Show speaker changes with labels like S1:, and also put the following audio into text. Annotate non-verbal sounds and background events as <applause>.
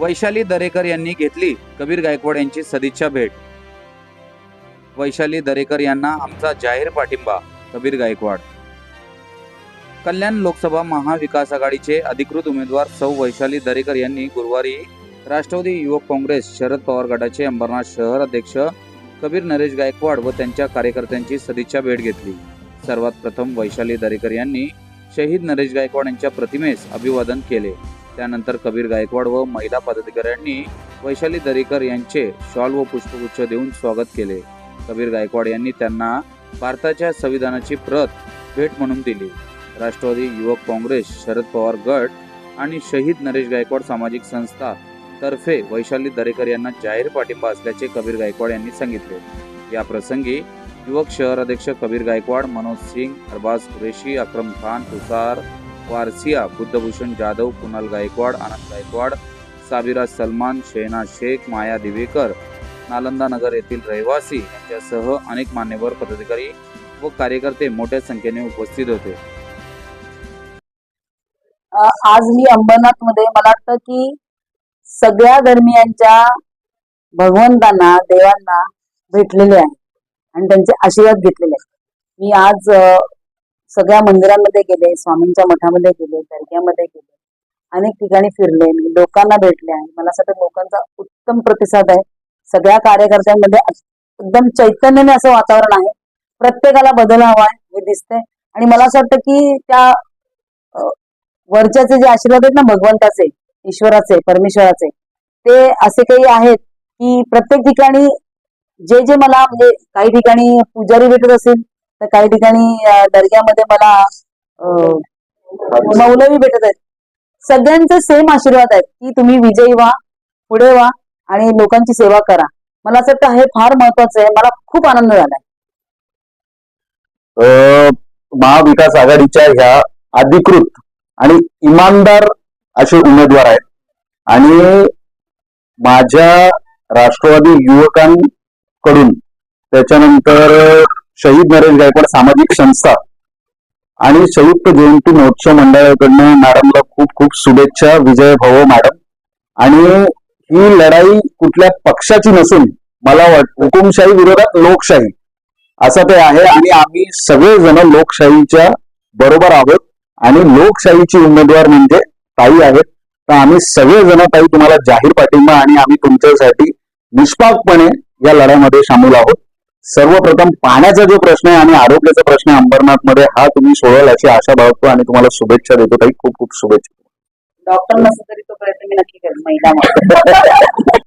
S1: वैशाली दरेकर यांनी घेतली कबीर गायकवाड यांची सदिच्छा भेट. वैशाली दरेकर यांना आमचा जाहीर पाठिंबा कबीर गायकवाड. कल्याण लोकसभा महाविकास आघाडीचे अधिकृत उमेदवार सौ वैशाली दरेकर यांनी गुरुवारी राष्ट्रवादी युवक काँग्रेस शरद पवार गटाचे अंबरनाथ शहर अध्यक्ष कबीर नरेश गायकवाड व त्यांच्या कार्यकर्त्यांची सदिच्छा भेट घेतली. सर्वात प्रथम वैशाली दरेकर यांनी शहीद नरेश गायकवाड यांच्या प्रतिमेस अभिवादन केले. त्यानंतर कबीर गायकवाड व महिला पदाधिकाऱ्यांनी वैशाली दरेकर यांचे शॉल व पुष्पगुच्छ देऊन स्वागत केले. कबीर गायकवाड यांनी त्यांना भारताच्या संविधानाची प्रत भेट म्हणून दिली. राष्ट्रवादी युवक काँग्रेस शरद पवार गट आणि शहीद नरेश गायकवाड सामाजिक संस्था तर्फे वैशाली दरेकर यांना जाहीर पाठिंबा असल्याचे कबीर गायकवाड यांनी सांगितले. या प्रसंगी युवक शहर अध्यक्ष कबीर गायकवाड मनोज सिंग अरबाज कुरेशी अक्रम खान तुषार वारसिया बुद्धभूषण जाधव कुणाल गायकवाड आनंद गायकवाड साबिरा सलमान शेना शेख माया दिवेकर नालंदा नगर येथील रहिवासी यांच्यासह अनेक मान्यवर पदाधिकारी व कार्यकर्ते मोठ्या संख्येने उपस्थित होते.
S2: आज मी अंबरनाथमध्ये मला वाटतं की सगळ्या धर्मियांच्या भगवंतांना देवांना भेटलेले आहे. आणि त्यांचे आशीर्वाद घेतलेले आहेत. मी आज सगळ्या मंदिरांमध्ये गेले स्वामींच्या मठामध्ये गेले दर्ग्यामध्ये गेले. अनेक ठिकाणी फिरले मी लोकांना भेटले आहे मला असं वाटतं लोकांचा उत्तम प्रतिसाद आहे. सगळ्या कार्यकर्त्यांमध्ये एकदम चैतन्याने असं वातावरण आहे. प्रत्येकाला बदल हवा आहे हे दिसतंय. आणि मला असं वाटतं की त्या वरच्याचे जे आशीर्वाद आहेत ना भगवंताचे ईश्वराचे परमेश्वराचे ते असे काही आहेत की प्रत्येक ठिकाणी जे जे मला म्हणजे काही ठिकाणी पुजारी भेटत असेल तर काही ठिकाणी दर्ग्यामध्ये मला मौलवी भेटत आहेत. सगळ्यांचे सेम आशीर्वाद आहेत की तुम्ही विजयी व्हा पुढे व्हा आणि लोकांची सेवा करा. मला असं वाटतं हे फार महत्वाचं आहे. मला खूप आनंद झालाय.
S3: महाविकास आघाडीच्या ह्या अधिकृत आणि इमानदार असे उमेदवार आहेत. आणि माझ्या राष्ट्रवादी कडून. त्याच्यानंतर शहीद नरेश गायकवाड सामाजिक संस्था आणि संयुक्त जयंती महोत्सव मंडळाकडनं मॅडमला खूप खूप शुभेच्छा. विजय भव मॅडम. आणि ही लढाई कुठल्या पक्षाची नसून मला वाट हुकुमशाही विरोधात लोकशाही. असं ते आहे. आणि आम्ही सगळेजण लोकशाहीच्या बरोबर आहोत. आणि लोकशाहीची उमेदवार म्हणजे ताई आहेत. तर आम्ही सगळेजण ताई तुम्हाला जाहीर पाठिंबा आणि आम्ही तुमच्यासाठी निष्पाकपणे या लढ्यामध्ये सामील आहोत. सर्वप्रथम पाण्याचा जो प्रश्न आहे आणि आरोग्याचा प्रश्न अंबरनाथमध्ये हा तुम्ही सोडवाल याची आशा बाळगतो आणि तुम्हाला शुभेच्छा देतो ताई. खूप खूप शुभेच्छा.
S2: डॉक्टर नसेल तरी तो प्रयत्न मी नक्की करेन महिला. <laughs>